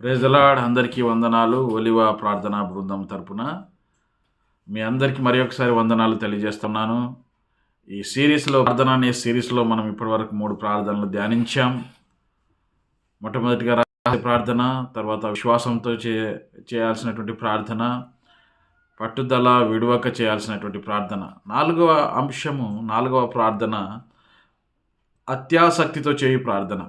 Praise the Lord అందరికీ వందనాలు. ఒలివ ప్రార్థనా బృందం తరపున మీ అందరికీ మరి ఒకసారి వందనాలు తెలియజేస్తున్నాను. ఈ సిరీస్లో ప్రార్థన అనే సిరీస్లో మనం ఇప్పటివరకు మూడు ప్రార్థనలు ధ్యానించాం. మొట్టమొదటిగా రాసే ప్రార్థన తర్వాత విశ్వాసంతో చే చేయాల్సినటువంటి ప్రార్థన పట్టుదల విడువక చేయాల్సినటువంటి ప్రార్థన. నాలుగవ అంశము నాలుగవ ప్రార్థన అత్యాసక్తితో చేయు ప్రార్థన.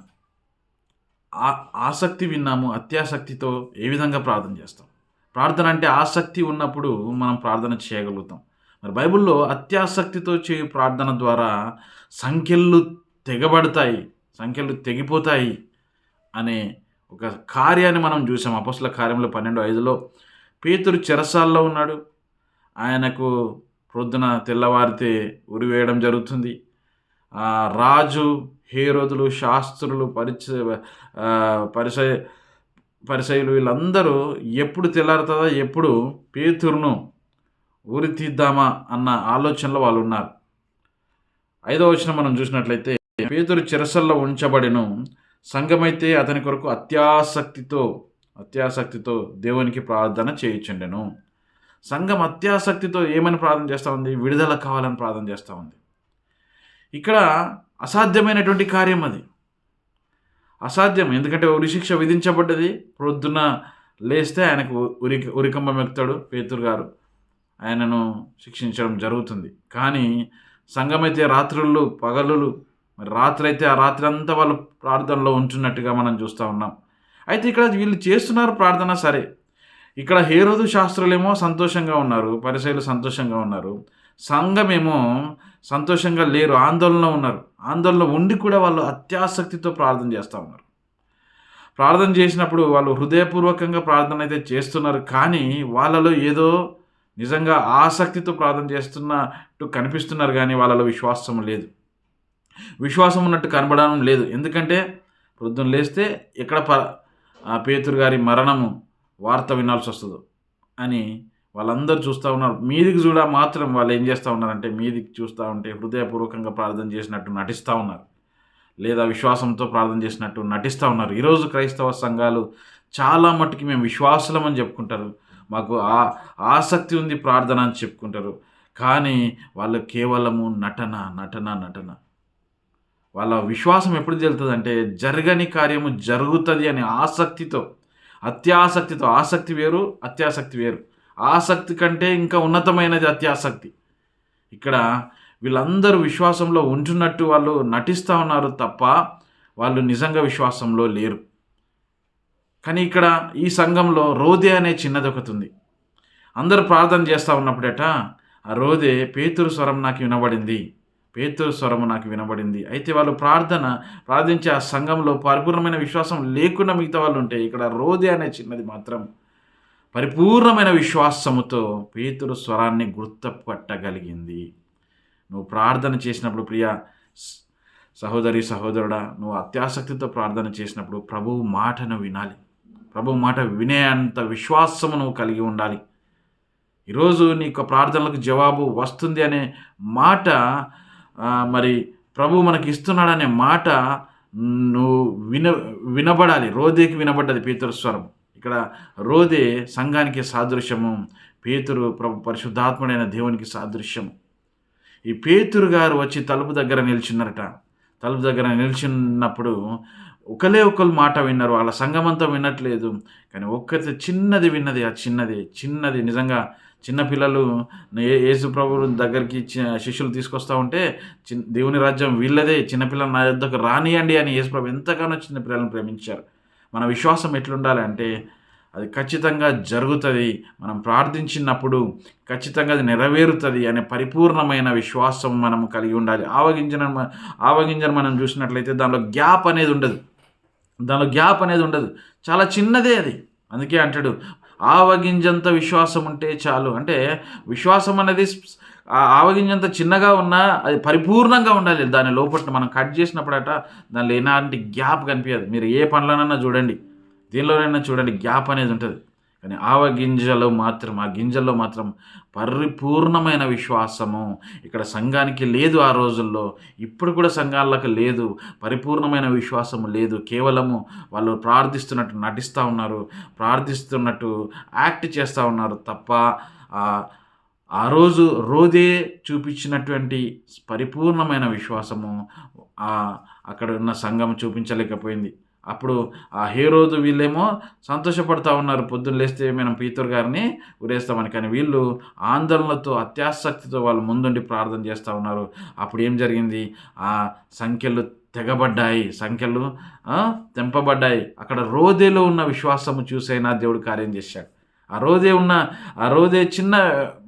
ఆసక్తి విన్నాము అత్యాసక్తితో ఏ విధంగా ప్రార్థన చేస్తాం? ప్రార్థన అంటే ఆసక్తి ఉన్నప్పుడు మనం ప్రార్థన చేయగలుగుతాం. మరి బైబిల్లో అత్యాసక్తితో చేయు ప్రార్థన ద్వారా సంఖ్యలు తెగబడతాయి సంఖ్యలు తెగిపోతాయి అనే ఒక కార్యాన్ని మనం చూసాం. అపస్సుల కార్యంలో పన్నెండు ఐదులో పేతురు చెరసాల్లో ఉన్నాడు. ఆయనకు ప్రొద్దున తెల్లవారితే ఉరివేయడం జరుగుతుంది. రాజు హేరోదులు శాస్త్రులు పరిచ పరిచయ పరిసయ పరిసయులు వీళ్ళందరూ ఎప్పుడు తెల్లారుతుందో? ఎప్పుడు? పేతురును ఊరి తీద్దామా? అన్న ఆలోచనలో వాళ్ళు ఉన్నారు ఐదో వచనం మనం చూసినట్లయితే పేతురు చిరసల్లో ఉంచబడిను. సంఘమైతే అతని కొరకు అత్యాసక్తితో అత్యాసక్తితో దేవునికి ప్రార్థన చేయించండెను. సంఘం అత్యాసక్తితో ఏమని ప్రార్థన చేస్తూ ఉంది? విడుదల కావాలని ప్రార్థన చేస్తూ ఉంది. ఇక్కడ అసాధ్యమైనటువంటి కార్యం అది. అసాధ్యం. ఎందుకంటే ఉరిశిక్ష విధించబడ్డది. ప్రొద్దున లేస్తే ఆయనకు ఉరి ఉరికంబం ఎక్కుతాడు పేతురు గారు. ఆయనను శిక్షించడం జరుగుతుంది. కానీ సంఘమైతే రాత్రులు పగలులు మరి రాత్రి అయితే ఆ రాత్రి అంతా వాళ్ళు ప్రార్థనలో ఉంటున్నట్టుగా మనం చూస్తూ ఉన్నాం. అయితే ఇక్కడ వీళ్ళు చేస్తున్నారు ప్రార్థన సరే. ఇక్కడ హేరోదు శాస్త్రులేమో సంతోషంగా ఉన్నారు పరిశైలు సంతోషంగా ఉన్నారు. సంఘమేమో సంతోషంగా లేరు ఆందోళనలో ఉన్నారు. ఆందోళన ఉండి కూడా వాళ్ళు అత్యాసక్తితో ప్రార్థన చేస్తూ ఉన్నారు. ప్రార్థన చేసినప్పుడు వాళ్ళు హృదయపూర్వకంగా ప్రార్థన అయితే చేస్తున్నారు కానీ వాళ్ళలో ఏదో నిజంగా ఆసక్తితో ప్రార్థన చేస్తున్నట్టు కనిపిస్తున్నారు కానీ వాళ్ళలో విశ్వాసం లేదు. విశ్వాసం ఉన్నట్టు కనబడడం లేదు. ఎందుకంటే పొద్దున్న లేస్తే ఎక్కడ ప పేతురు గారి మరణము వార్త వినాల్సి వస్తుందో అని వాళ్ళందరూ చూస్తూ ఉన్నారు. మీదికి చూడ మాత్రం వాళ్ళు ఏం చేస్తూ ఉన్నారంటే మీదికి చూస్తూ ఉంటే హృదయపూర్వకంగా ప్రార్థన చేసినట్టు నటిస్తూ ఉన్నారు. లేదా విశ్వాసంతో ప్రార్థన చేసినట్టు నటిస్తూ ఉన్నారు. ఈరోజు క్రైస్తవ సంఘాలు చాలా మట్టుకి మేము విశ్వాసులమని చెప్పుకుంటారు. మాకు ఆ ఆసక్తి ఉంది ప్రార్థన అని చెప్పుకుంటారు. కానీ వాళ్ళు కేవలము నటన నటన నటన. వాళ్ళ విశ్వాసం ఎప్పుడు తెలుతుందంటే జరగని కార్యము జరుగుతుంది అనే ఆసక్తితో అత్యాసక్తితో. ఆసక్తి వేరు అత్యాసక్తి వేరు. ఆసక్తి కంటే ఇంకా ఉన్నతమైనది అత్యాసక్తి. ఇక్కడ వీళ్ళందరూ విశ్వాసంలో ఉంటున్నట్టు వాళ్ళు నటిస్తూ ఉన్నారు తప్ప వాళ్ళు నిజంగా విశ్వాసంలో లేరు. కానీ ఇక్కడ ఈ సంఘంలో రోదే అనే చిన్నది ఒకటి ఉంది అందరూ ప్రార్థన చేస్తూ ఉన్నప్పుడట ఆ రోదే పేతురు స్వరం నాకు వినబడింది పేతురు స్వరము నాకు వినబడింది. అయితే వాళ్ళు ప్రార్థన ప్రార్థించే ఆ సంఘంలో పరిపూర్ణమైన విశ్వాసం లేకుండా మిగతా వాళ్ళు ఉంటే ఇక్కడ రోదే అనే చిన్నది మాత్రం పరిపూర్ణమైన విశ్వాసముతో పేతురు స్వరాన్ని గుర్తుపట్టగలిగింది. నువ్వు ప్రార్థన చేసినప్పుడు ప్రియ సహోదరి సహోదరుడా నువ్వు అత్యాసక్తితో ప్రార్థన చేసినప్పుడు ప్రభువు మాటను వినాలి. ప్రభు మాట వినే అంత విశ్వాసము నువ్వు కలిగి ఉండాలి. ఈరోజు నీకు ప్రార్థనలకు జవాబు వస్తుంది అనే మాట మరి ప్రభు మనకి ఇస్తున్నాడనే మాట నువ్వు విన వినబడాలి. రోజేకి వినబడ్డది పేతురు స్వరం. ఇక్కడ రోదే సంఘానికి సాదృశ్యము. పేతురు ప్రభు పరిశుద్ధాత్ముడైన దేవునికి సాదృశ్యము. ఈ పేతురు గారు వచ్చి తలుపు దగ్గర నిల్చున్నారట. తలుపు దగ్గర నిలిచినప్పుడు ఒకలే ఒకరు మాట విన్నారు. వాళ్ళ సంఘమంతా వినట్లేదు. కానీ ఒక్కరి చిన్నది విన్నది. ఆ చిన్నది చిన్నది నిజంగా చిన్నపిల్లలు ఏ- యేసు ప్రభు దగ్గరికి చి- శిష్యులు తీసుకొస్తా ఉంటే చిన్ దేవుని రాజ్యం వీళ్ళదే. చిన్నపిల్లలు నా యొద్దకు రానియండి అని యేసు ప్రభు ఎంతగానో చిన్నపిల్లలను ప్రేమించారు. మన విశ్వాసం ఎట్లుండాలి అంటే అది ఖచ్చితంగా జరుగుతుంది. మనం ప్రార్థించినప్పుడు ఖచ్చితంగా అది నెరవేరుతుంది అనే పరిపూర్ణమైన విశ్వాసం మనం కలిగి ఉండాలి. ఆవగింజన ఆవగింజను మనం చూసినట్లయితే దానిలో గ్యాప్ అనేది ఉండదు. దానిలో గ్యాప్ అనేది ఉండదు. చాలా చిన్నదే అది. అందుకే అంటాడు ఆవగింజంత విశ్వాసం ఉంటే చాలు. అంటే విశ్వాసం అనేది ఆ ఆవగింజంత చిన్నగా ఉన్నా అది పరిపూర్ణంగా ఉండాలి. దాని లోపల మనం కట్ చేసినప్పుడట దానిలో ఎలాంటి గ్యాప్ కనిపించదు మీరు ఏ పనులనన్నా చూడండి. దీనిలోనైనా చూడండి. గ్యాప్ అనేది ఉంటుంది. కానీ ఆవ మాత్రం ఆ గింజల్లో మాత్రం పరిపూర్ణమైన విశ్వాసము ఇక్కడ సంఘానికి లేదు ఆ రోజుల్లో. ఇప్పుడు కూడా సంఘాలకు లేదు. పరిపూర్ణమైన విశ్వాసము లేదు. కేవలము వాళ్ళు ప్రార్థిస్తున్నట్టు నటిస్తూ ఉన్నారు. ప్రార్థిస్తున్నట్టు యాక్ట్ చేస్తూ ఉన్నారు తప్ప ఆ రోజు రోజే చూపించినటువంటి పరిపూర్ణమైన విశ్వాసము అక్కడ ఉన్న సంఘం చూపించలేకపోయింది. అప్పుడు ఆ హీరోదు వీళ్ళేమో సంతోషపడతా ఉన్నారు. పొద్దున్న లేస్తే మనం పీతర్ గారిని ఉరేస్తామని. కానీ వీళ్ళు ఆందోళనలతో అత్యాసక్తితో వాళ్ళు ముందుండి ప్రార్థన చేస్తూ ఉన్నారు. అప్పుడు ఏం జరిగింది? ఆ సంఖ్యలు తెగబడ్డాయి. సంఖ్యలు తెంపబడ్డాయి. అక్కడ రోదేలో ఉన్న విశ్వాసము చూసైనా దేవుడు కార్యం చేశాడు. ఆ రోజే ఉన్న ఆ రోజే చిన్న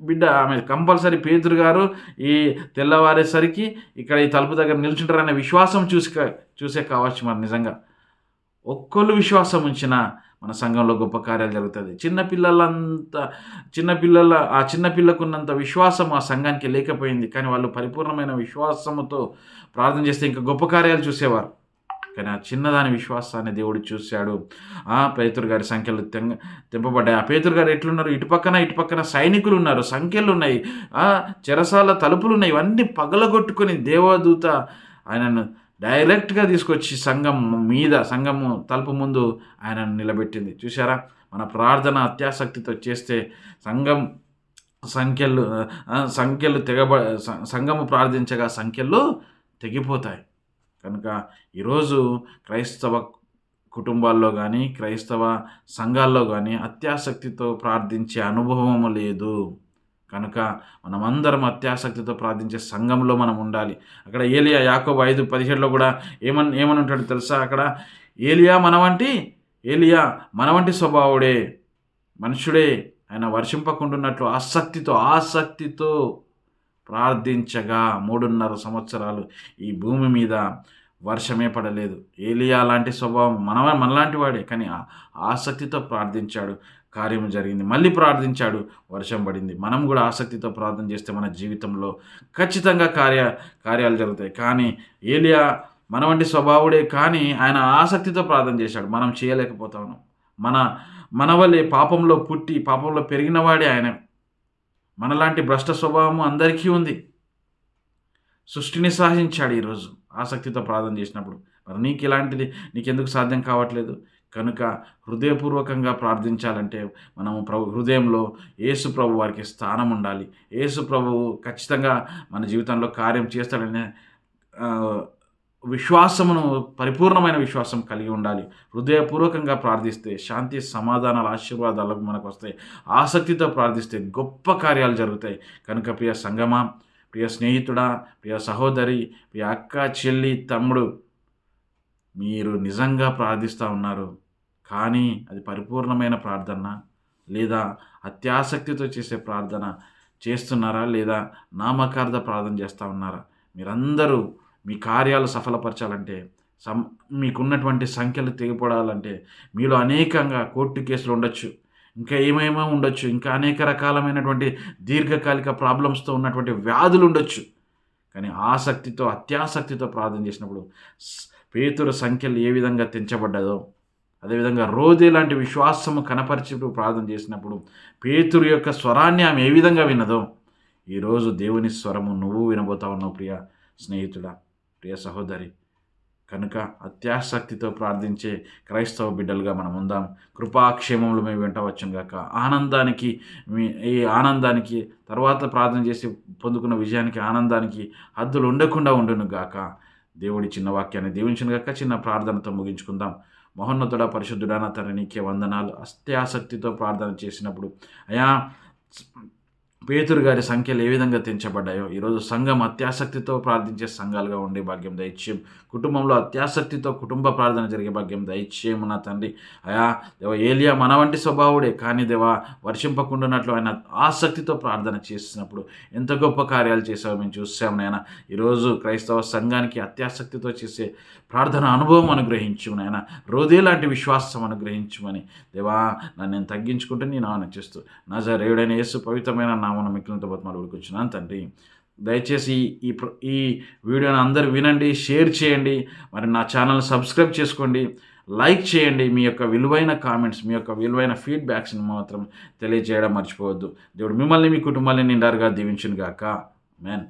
బిడ్డ ఆమె కంపల్సరీ పేతురు గారు ఈ తెల్లవారేసరికి ఇక్కడ ఈ తలుపు దగ్గర నిల్చుంటారనే విశ్వాసం చూసి చూసే కావచ్చు మరి నిజంగా. ఒక్కళ్ళు విశ్వాసం ఉంచిన మన సంఘంలో గొప్ప కార్యాలు జరుగుతుంది చిన్నపిల్లలంతా చిన్నపిల్లల ఆ చిన్నపిల్లకున్నంత విశ్వాసం ఆ సంఘానికి లేకపోయింది. కానీ వాళ్ళు పరిపూర్ణమైన విశ్వాసంతో ప్రార్థన చేస్తే ఇంకా గొప్ప కార్యాలు చూసేవారు. కానీ ఆ చిన్నదాని విశ్వాసాన్ని దేవుడు చూశాడు. ఆ పేతురు గారి సంఖ్యలు తెంగ తెంపబడ్డాయి. ఆ పేతురు గారు ఎట్లున్నారు? ఇటుపక్కన ఇటుపక్కన సైనికులు ఉన్నారు సంఖ్యలు ఉన్నాయి ఆ చెరసాల తలుపులు ఉన్నాయి ఇవన్నీ పగలగొట్టుకుని దేవదూత ఆయనను డైరెక్ట్గా తీసుకొచ్చి సంఘం మీద సంఘము తలుపు ముందు ఆయనను నిలబెట్టింది. చూసారా మన ప్రార్థన అత్యాసక్తితో చేస్తే సంఘం సంఖ్యలు సంఖ్యలు తెగబ సంఘము ప్రార్థించగా సంఖ్యలు తెగిపోతాయి. కనుక ఈరోజు క్రైస్తవ కుటుంబాల్లో కానీ క్రైస్తవ సంఘాల్లో కానీ అత్యాసక్తితో ప్రార్థించే అనుభవం లేదు. కనుక మనమందరం అత్యాసక్తితో ప్రార్థించే సంఘంలో మనం ఉండాలి. అక్కడ ఏలియా యాకోబు ఐదు పదిహేడులో కూడా ఏమని ఏమని ఉంటాడు తెలుసా? అక్కడ ఏలియా మన వంటి ఏలియా మన వంటి స్వభావుడే మనుషుడే. ఆయన వర్షింపకుండున్నట్లు ఆసక్తితో ఆసక్తితో ప్రార్థించగా మూడున్నర సంవత్సరాలు ఈ భూమి మీద వర్షమే పడలేదు. ఏలియా లాంటి స్వభావం మన మనలాంటి వాడే కానీ ఆసక్తితో ప్రార్థించాడు. కార్యం జరిగింది. మళ్ళీ ప్రార్థించాడు. వర్షం పడింది. మనం కూడా ఆసక్తితో ప్రార్థన చేస్తే మన జీవితంలో ఖచ్చితంగా కార్య కార్యాలు జరుగుతాయి. కానీ ఏలియా మన వంటి స్వభావుడే కానీ ఆయన ఆసక్తితో ప్రార్థన చేశాడు. మనం చేయలేకపోతాము. మన మన వల్లే పాపంలో పుట్టి పాపంలో పెరిగినవాడే ఆయన. మనలాంటి భ్రష్ట స్వభావం అందరికీ ఉంది. సృష్టిని సాధించాడు ఈరోజు ఆసక్తితో ప్రార్థన చేసినప్పుడు మరి నీకు ఇలాంటిది నీకెందుకు సాధ్యం కావట్లేదు? కనుక హృదయపూర్వకంగా ప్రార్థించాలంటే మనము ప్రభు హృదయంలో యేసు ప్రభు వారికి స్థానం ఉండాలి. యేసు ప్రభువు ఖచ్చితంగా మన జీవితంలో కార్యం చేస్తాడనే విశ్వాసమును పరిపూర్ణమైన విశ్వాసం కలిగి ఉండాలి. హృదయపూర్వకంగా ప్రార్థిస్తే శాంతి సమాధానాల ఆశీర్వాదాలకు మనకు వస్తాయి ఆసక్తితో ప్రార్థిస్తే గొప్ప కార్యాలు జరుగుతాయి. కనుక ప్రియ సంగమా ప్రియ స్నేహితుడా ప్రియ సహోదరి ప్రియ అక్క చెల్లి తమ్ముడు మీరు నిజంగా ప్రార్థిస్తూ ఉన్నారు. కానీ అది పరిపూర్ణమైన ప్రార్థన లేదా అత్యాసక్తితో చేసే ప్రార్థన చేస్తున్నారా లేదా నామకార్థ ప్రార్థన చేస్తూ ఉన్నారా? మీరందరూ మీ కార్యాలు సఫలపరచాలంటే సం మీకున్నటువంటి సంఖ్యలు తెగిపడాలంటే మీలో అనేకంగా కోర్టు కేసులు ఉండొచ్చు. ఇంకా ఏమేమో ఉండొచ్చు. ఇంకా అనేక రకాలమైనటువంటి దీర్ఘకాలిక ప్రాబ్లమ్స్తో ఉన్నటువంటి వ్యాధులు ఉండొచ్చు. కానీ ఆసక్తితో అత్యాసక్తితో ప్రార్థన చేసినప్పుడు పేతుల సంఖ్యలు ఏ విధంగా తెంచబడ్డదో అదేవిధంగా రోజే లాంటి విశ్వాసము కనపరిచి ప్రార్థన చేసినప్పుడు పేతురు యొక్క స్వరాన్ని ఆమె ఏ విధంగా విన్నదో ఈరోజు దేవుని స్వరము నువ్వు వినబోతా ఉన్నావు ప్రియ స్నేహితుడా. ప్రియ సహోదరి కనుక అత్యాసక్తితో ప్రార్థించే క్రైస్తవ బిడ్డలుగా మనం ఉందాం. కృపాక్షేమములు మేము వెంట వచ్చాం గాక. ఆనందానికి మీ ఈ ఆనందానికి తర్వాత ప్రార్థన చేసి పొందుకున్న విజయానికి ఆనందానికి హద్దులు ఉండకుండా ఉండును గాక. దేవుడి చిన్న వాక్యాన్ని దీవించిన గాక. చిన్న ప్రార్థనతో ముగించుకుందాం. మహోన్నతుడ పరిశుద్ధుడా నా తన నీకే వందనాలు. అత్యాసక్తితో ప్రార్థన చేసినప్పుడు అయా పేతురు గారి సంఖ్యలు ఏ విధంగా తెంచబడ్డాయో ఈరోజు సంఘం అత్యాసక్తితో ప్రార్థించే సంఘాలుగా ఉండే భాగ్యం దయచేయం. కుటుంబంలో అత్యాసక్తితో కుటుంబ ప్రార్థన జరిగే భాగ్యం దయచేయము నా తండ్రి. అయా దేవ ఏలియా మన వంటి స్వభావుడే కానీ దేవా వర్షింపకుండానట్లు ఆయన ఆసక్తితో ప్రార్థన చేసినప్పుడు ఎంత గొప్ప కార్యాలు చేసావో మేము చూసాము నాయన. ఈరోజు క్రైస్తవ సంఘానికి అత్యాసక్తితో చేసే ప్రార్థన అనుభవం అనుగ్రహించు నాయన. రోదే లాంటి విశ్వాసం అనుగ్రహించుమని. దేవా నన్ను నేను తగ్గించుకుంటే నేను ఆమె నా రేవుడైన యేసు పవిత్రమైన నామన మిక్కిలిన బతుమాలు ఉడికొచ్చున్నాను తండ్రి దయచేసి ఈ ఈ వీడియోని అందరు వినండి షేర్ చేయండి మరి నా ఛానల్ సబ్స్క్రైబ్ చేసుకోండి లైక్ చేయండి. మీ యొక్క విలువైన కామెంట్స్ మీ యొక్క విలువైన ఫీడ్బ్యాక్స్ని మాత్రం తెలియజేయడం మర్చిపోవద్దు. దేవుడు మిమ్మల్ని మీ కుటుంబాన్ని నిండారుగా దీవించును గాక మెన్